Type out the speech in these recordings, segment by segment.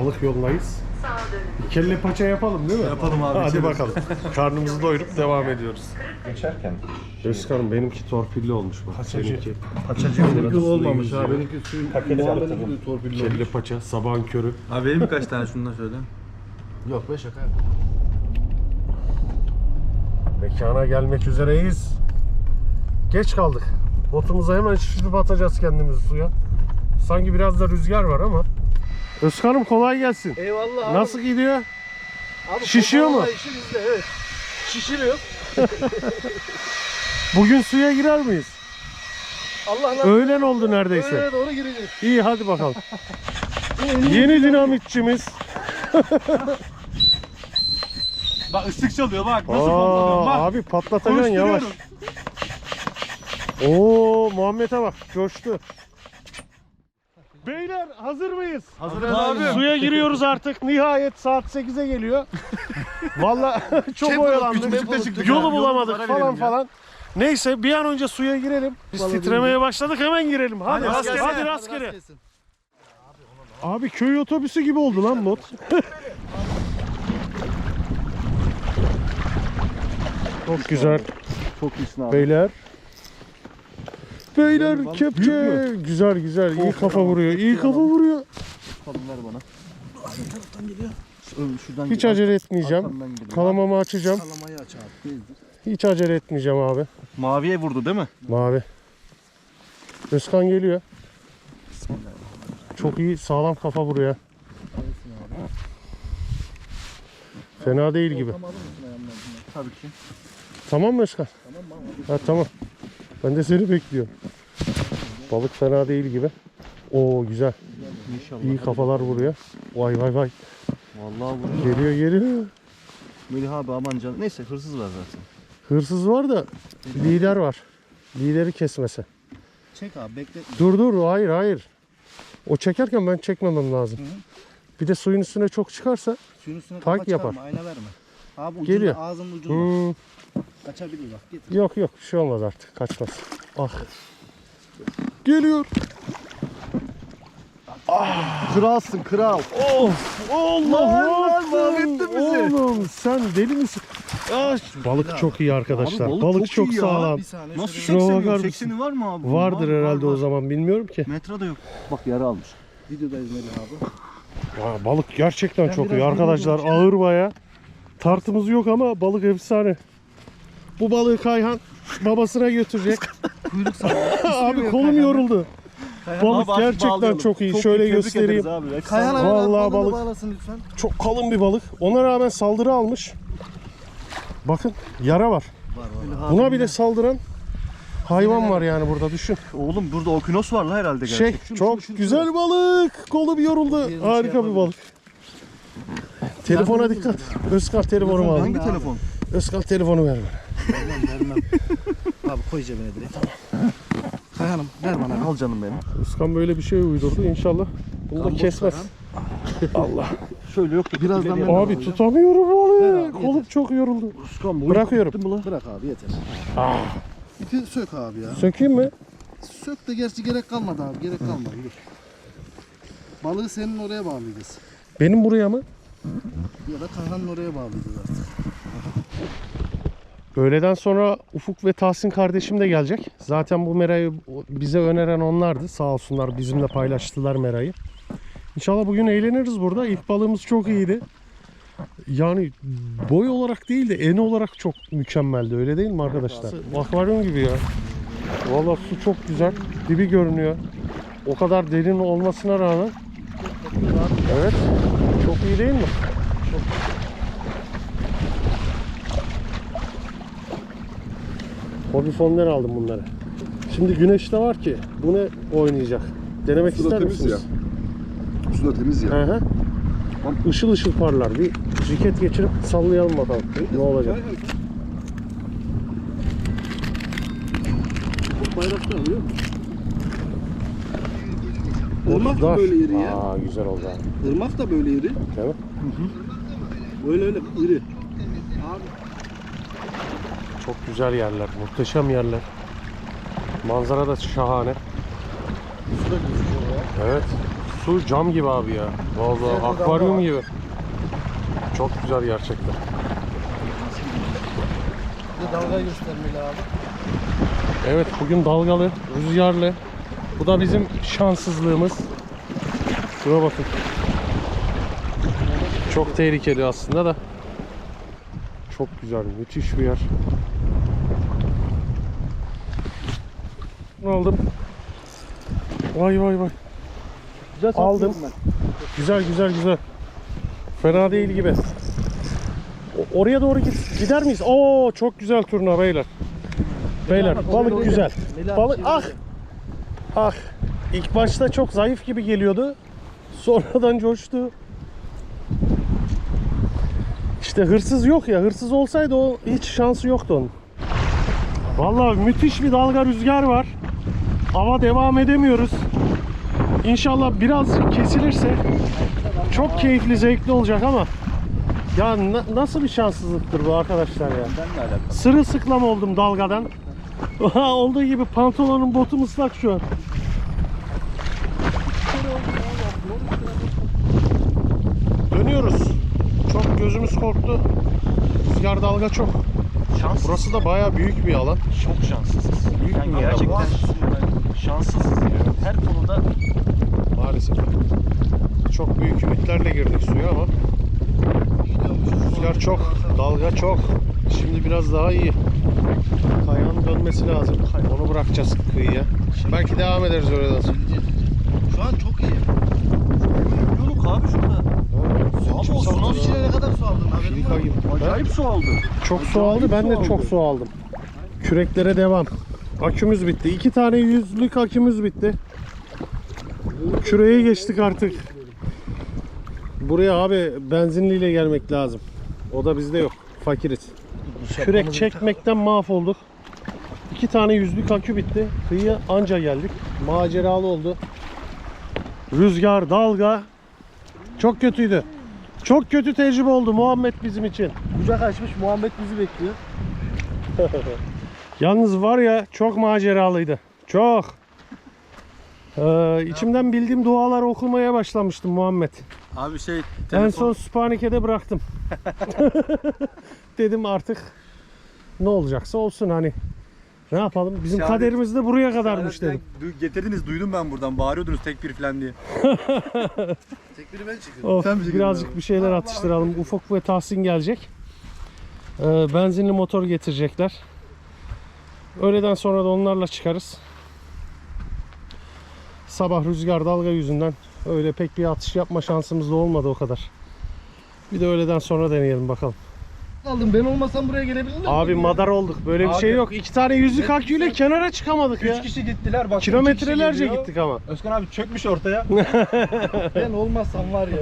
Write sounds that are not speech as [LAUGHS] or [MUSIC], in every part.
balık yollayız. Kelle paça yapalım değil mi? Yapalım abi, Hadi içeriz. bakalım. Karnımızı doyurup devam ediyoruz. Geçerken Özkan'ım benimki torpilli olmuş bak. Paçacı. Seninki Paçacı Benimki olmamış abi. Benimki suyun muhammedin torpilli kelle paça, sabahın körü. Abi benim birkaç tane şundan söyle. Yok be şaka Mekana gelmek üzereyiz. Geç kaldık. Botumuza hemen şişirip atacağız kendimizi suya. Sanki biraz da rüzgar var ama. Özkan'ım kolay gelsin. Eyvallah abi. Nasıl gidiyor? Abi, şişiyor mu? koparma işi bizde, evet. Şişiriyor. [LAUGHS] Bugün suya girer miyiz? Allah nasip Öğlen oldu neredeyse. Öğlene doğru gireceğiz. İyi hadi bakalım. [LAUGHS] Yeni dinamitçimiz. [LAUGHS] Bak ıslık çalıyor bak Aa, abi patlatacaksın yavaş. Oo Muhammed'e bak coştu. Beyler hazır mıyız? Hazırız abi. Suya giriyoruz artık. Nihayet saat 8'e geliyor. [LAUGHS] Vallahi [LAUGHS] çok oyalandık. buçukta çıktık Yolu abi. bulamadık Yolu falan verelim ya. falan. Neyse bir an önce suya girelim. Biz titremeye başladık hemen girelim. Hadi, Hadi rastgele. Hadi rastgele. Abi köy otobüsü gibi oldu lan bot. [LAUGHS] Çok güzel. Çok iyisin abi. Beyler. Beyler kepçe. Güzel güzel. iyi kafa vuruyor. iyi kafa vuruyor. Kalın ver bana. taraftan geliyor. Şuradan Hiç acele etmeyeceğim. Arkamdan geliyor. Kalamamı açacağım. Kalamayı aç abi. Gezdir. Hiç acele etmeyeceğim abi. Maviye vurdu değil mi? Mavi. Özkan geliyor. Çok iyi sağlam kafa vuruyor. Fena değil gibi. Tam alır mısın ayağımdan? Tabii ki. Tamam mı Özkan? Tamam mı? Ha tamam. Ben de seni bekliyorum. Balık fena değil gibi. Oo güzel. İnşallah. İyi kafalar vuruyor. Vay vay vay. Vallahi vuruyor. Geliyor geliyor. Melih abi aman canım. Neyse hırsız var zaten. Hırsız var da lider var. Lideri kesmese. Çek abi bekletme. Dur dur hayır hayır. O çekerken ben çekmemem lazım. Hı hı. Bir de suyun üstüne çok çıkarsa Suyun üstüne çıkarma, yapar. Ayna verme. Abi ucunda, Geliyor. ağzının ucunda. hmm, Kaçabilir bak. Getir. yok yok bir şey olmaz artık kaçmaz. Ah. Geliyor. Kralsın kral. Of Allah'ım mahvettin bizi. Oğlum sen deli misin? Ah, balık çok iyi arkadaşlar. Abi balık, balık çok, çok ya. sağlam. Nasıl şöyle- Şuna 80 bakar yok? mısın? 80'i var mı abi? Vardır Var, var, herhalde o var. zaman bilmiyorum ki. Metra da yok. Bak yara almış. Videodayız Melih abi. Ya, balık gerçekten Ben çok iyi arkadaşlar. Ağır baya. Tartımız yok ama balık efsane. Bu balığı Kayhan babasına götürecek. [LAUGHS] Kuyruk sallıyor. Abi kolum yoruldu. Balık Abi gerçekten bağlayalım. çok iyi. Çok Şöyle tebrik göstereyim. ederiz Abi. Kayhan abi Vallahi balık. bağlasın lütfen. Çok kalın bir balık. Ona rağmen saldırı almış. Bakın yara var. Buna bile saldıran hayvan var yani burada düşün. Oğlum burada okyanus var la herhalde Şey gerçek. çok güzel balık. Kolum yoruldu. Diğerini şey Harika bir yapalım. balık. Telefona dikkat. Özkal telefonumu al. Hangi telefon? Özkal telefonu ver bana. Vermem vermem. [LAUGHS] abi koy cebine direkt. Kayhanım ver bana. Al canım benim. Özkan böyle bir şey uydurdu inşallah. Bunu da kesmez. [LAUGHS] Allah. Şöyle yok da Birazdan ben-. Abi tutamıyorum Ver balığı. abi, Kolum çok yoruldu. Uskan boyu Bırakıyorum. tuttu mu la? Bırak abi yeter. Ah. İpi sök abi ya. Sökeyim mi? Sök de gerçi gerek kalmadı abi. Gerek kalmadı. Dur. Balığı senin oraya bağlayacağız. Benim buraya mı? Ya da Kayhan'ın oraya bağlayacağız artık. Öğleden sonra Ufuk ve Tahsin kardeşim de gelecek. Zaten bu merayı bize öneren onlardı. Sağ olsunlar bizimle paylaştılar merayı. İnşallah bugün eğleniriz burada. İlk balığımız çok iyiydi. Yani boy olarak değil de eni olarak çok mükemmeldi. Öyle değil mi arkadaşlar? Akvaryum gibi ya. Valla su çok güzel. Dibi görünüyor. O kadar derin olmasına rağmen. Evet. Çok iyi değil mi? Hobi fondan aldım bunları. Şimdi güneş de var ki bu ne oynayacak? Denemek Su da ister temiz misiniz? Su da temiz ya. Hı hı. Işıl ışıl parlar. Bir jiket geçirip sallayalım bakalım. Ne olacak? Bayrakta alıyor musun? Irmak da Dar. böyle iri ya. Aa güzel oldu. ha. Irmak da böyle iri. Değil mi? Böyle öyle iri. Çok güzel yerler. Muhteşem yerler. Manzara da şahane. su da gözüküyor ya. Evet. Su cam gibi abi ya. Vallahi akvaryum gibi. Çok güzel gerçekten. Bir dalga göstermeli abi. Evet bugün dalgalı, rüzgarlı. Bu da bizim şanssızlığımız. Şuna bakın. Çok tehlikeli aslında da. Çok güzel, müthiş bir yer. Ne aldım? Vay vay vay. Güzel Aldım. Güzel güzel güzel. Fena değil gibi. O- oraya doğru gider miyiz? Oo çok güzel turna beyler. Beyler balık güzel. Balık ah. Ah. İlk başta çok zayıf gibi geliyordu. Sonradan coştu. İşte hırsız yok ya. Hırsız olsaydı o hiç şansı yoktu onun. Vallahi müthiş bir dalga rüzgar var. Hava devam edemiyoruz. İnşallah biraz kesilirse çok keyifli, zevkli olacak ama ya na- nasıl bir şanssızlıktır bu arkadaşlar ya. Alakalı. Sırılsıklam oldum dalgadan. [LAUGHS] Olduğu gibi pantolonun botum ıslak şu an. Dönüyoruz. Çok gözümüz korktu. Rüzgar dalga çok. Şans. Burası da bayağı büyük bir alan. çok şanssızız. Büyük Yani bir gerçekten alan. Şanssızız yani. Her konuda Maalesef. Çok büyük ümitlerle girdik suya ama rüzgar çok, dalga çok. Şimdi biraz daha iyi. Kayağın dönmesi lazım. Onu bırakacağız kıyıya. Belki devam ederiz öyle sonra. Şu an çok iyi. yok abi şurada. Abi o içine ne kadar su aldın haberin var mı? Acayip su aldı. Çok su aldı. Ben de çok su aldım. Küreklere devam. Akümüz bitti. İki tane yüzlük akümüz bitti. Küreye geçtik artık. Buraya abi benzinliyle gelmek lazım. O da bizde yok. Fakiriz. Kürek çekmekten mahvolduk. İki tane yüzlük akü bitti. Kıyıya anca geldik. Maceralı oldu. Rüzgar, dalga. Çok kötüydü. Çok kötü tecrübe oldu Muhammed bizim için. Kucak açmış Muhammed bizi bekliyor. [LAUGHS] Yalnız var ya çok maceralıydı. Çok. Ee, içimden bildiğim dualar okumaya başlamıştım Muhammed. Abi şey En son Sübhaneke'de bıraktım. [LAUGHS] Dedim artık ne olacaksa olsun hani. Ne yapalım? Bizim Şehadet- kaderimiz de buraya kadarmış dedim. Getirdiniz duydum ben buradan bağırıyordunuz tek bir falan diye. [LAUGHS] Tek biri ben çıkıyorum. Of, Sen mi birazcık abi? bir şeyler atıştıralım. Ufuk ve Tahsin gelecek. Ee, benzinli motor getirecekler. Öğleden sonra da onlarla çıkarız. Sabah rüzgar dalga yüzünden öyle pek bir atış yapma şansımız da olmadı o kadar. Bir de öğleden sonra deneyelim bakalım. Aldım ben olmasam buraya gelebilir miyim? Abi madar olduk. Böyle bir Abi. şey yok. İki tane yüzlük aküyle kenara çıkamadık ya. Üç kişi gittiler bak. Kilometrelerce gittik ama. Özkan abi çökmüş ortaya. [LAUGHS] Ben olmasam var ya.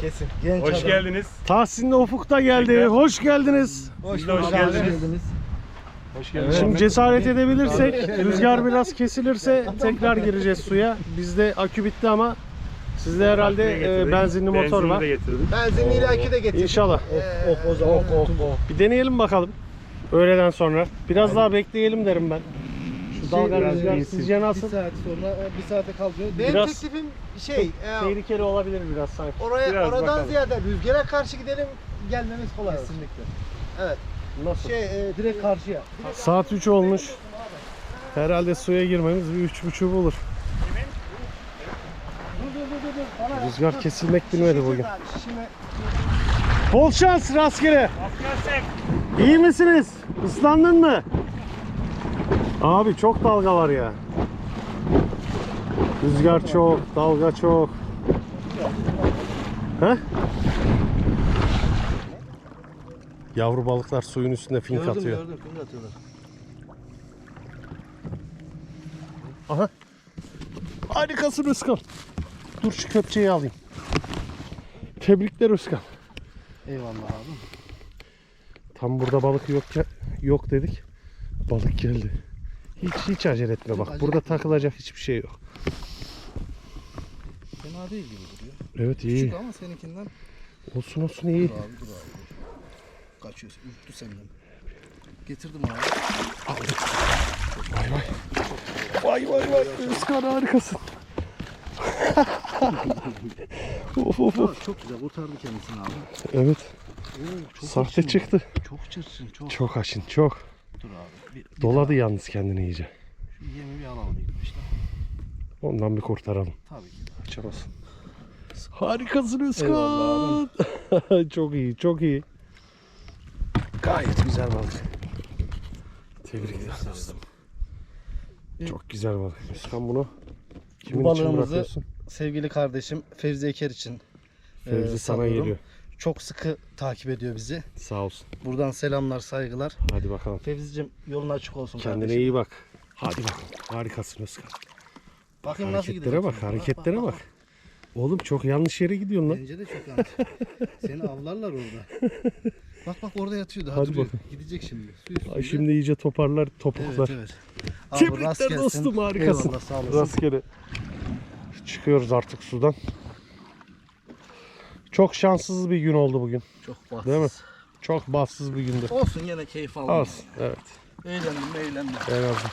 Kesin. Genç Hoş adam. geldiniz. Tahsin'le Ufuk da geldi. Hoş geldiniz. Hoş, Siz de hoş geldiniz. Hoş geldiniz. Şimdi cesaret edebilirsek, rüzgar biraz kesilirse tekrar gireceğiz suya. Bizde akü bitti ama sizde herhalde e, benzinli motor var. Benzinliyle akü de getir. İnşallah. Of o zaman. Of Bir deneyelim bakalım. Öğleden sonra. Biraz daha bekleyelim derim ben. Şu dalga Şey, rüzgar bir sizce nasıl? saat sonra bir saate kalkıyor. Benim Biraz- teklifim şey e, Tehlikeli olabilir biraz sanki. oraya Biraz oradan bakalım. ziyade rüzgara karşı gidelim gelmemiz kolay. Kesinlikle. Evet. Nasıl? Şey e, direkt karşıya. Saat 3 olmuş. Herhalde suya girmemiz bir üç buçuğu bulur. Rüzgar kesilmek bilmedi bugün. Bol şans rastgele. İyi misiniz? Islandın mı? Abi çok dalga var ya. Rüzgar çok, dalga çok. He? Yavru balıklar suyun üstünde fink Gördüm atıyor. gördüm. Fink atıyorlar. Aha. Harikasın Özkan. Dur şu köpçeyi alayım. Tebrikler Özkan. Eyvallah abi. Tam burada balık yok yok dedik. Balık geldi. Hiç hiç acele etme bak. acele Burada etme. takılacak hiçbir şey yok. Fena değil gibi duruyor. Evet iyi. Küçük ama seninkinden. Olsun olsun iyi. Dur abi dur abi. Dur. Kaçıyorsun. Ürktü senden. Getirdim abi. Vay vay vay. Özkan harikasın. [LAUGHS] of of of. Çok güzel kurtardı kendisini abi. Evet. Oo, çok Sahte bu. çıktı. Çok çırçın çok. Çok haşin çok. Dur abi. Bir, bir Doladı yalnız kendini iyice. Şu yemi bir alalım başta. Ondan bir kurtaralım. Tabii ki. Açamaz. Harikasın Özkan. [LAUGHS] Çok iyi, çok iyi. Gayet güzel balık. Tebrik ederim dostum. Çok güzel balık. Özkan bunu kimin için balığımızı- bırakıyorsun? Sevgili kardeşim Fevzi Eker için Fevzi e, sana salıyorum. geliyor. Çok sıkı takip ediyor bizi. Sağ olsun. Buradan selamlar, saygılar. Hadi bakalım. Fevzi'cim yolun açık olsun Kendine kardeşim. iyi bak. Hadi bakalım. Harikasın Özkan. Bakayım nasıl Hareketlere gidiyor. bak, hareketlere bak. Oğlum çok yanlış yere gidiyorsun lan. Bence de çok yanlış. Seni avlarlar orada. [LAUGHS] Bak bak orada yatıyordu. Hadi duruyor. bakalım. Gidecek şimdi. Su üstünde. Ay şimdi iyice toparlar topuklar. Evet evet. Abi, Tebrikler rast gelsin. dostum, harikasın. Eyvallah sağ olasın. Rastgele. Çıkıyoruz artık sudan. Çok şanssız bir gün oldu bugün. Çok bahtsız. Değil mi? Çok bahtsız bir gündü. Olsun yine keyif aldım. Olsun. Evet. Eğlendim eğlendim. En azından.